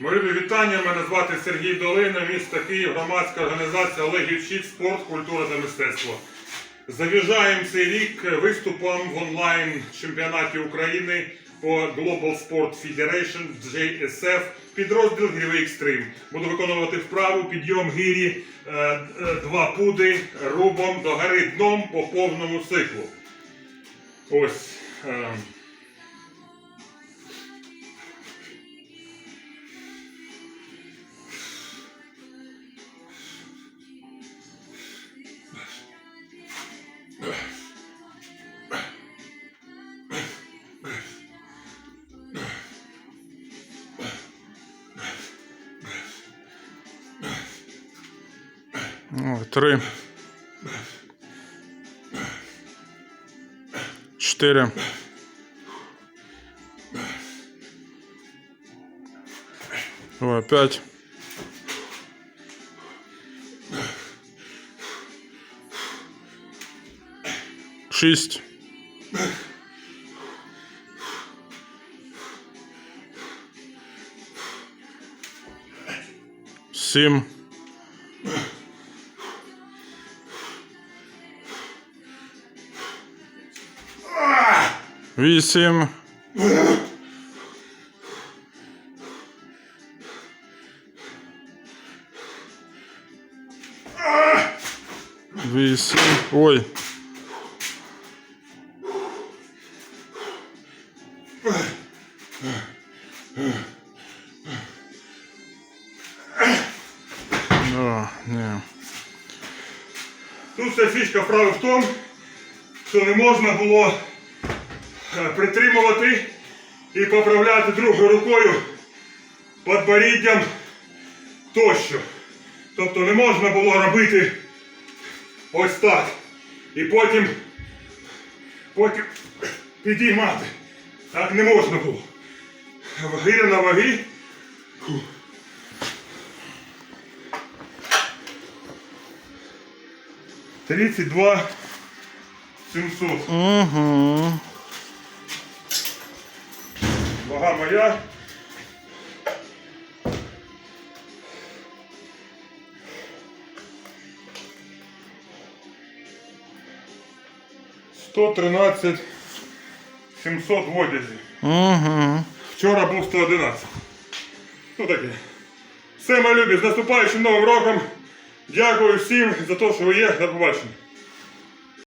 Мої вітання. Мене звати Сергій Долина, місто Київ, громадська організація Олегів Щит, спорт, культура та мистецтво. Завіжаємо цей рік виступом в онлайн чемпіонаті України по Global Sport Federation JSF підрозділ Грівий Екстрим. Буду виконувати вправу підйом гирі, е, е, два пуди рубом до гори дном по повному циклу. Ось. Три. Чотири. О, п'ять. Шість. Сім. Вісім. Вісім. Ой. Да, не. Тут вся фішка вправи в тому, що не можна було е, Притримувати і поправляти другою рукою підборіддям тощо. Тобто не можна було робити ось так. І потім, потім підіймати. Так не можна було. Гиря на ваги. Фу. Тридцять два. Угу. Вага моя. Сто тринадцять сімсот в одязі. Угу. Вчора був 111. Ну таке. Все, мої любі, з наступаючим новим роком. Дякую всім за те, що ви є. До побачення.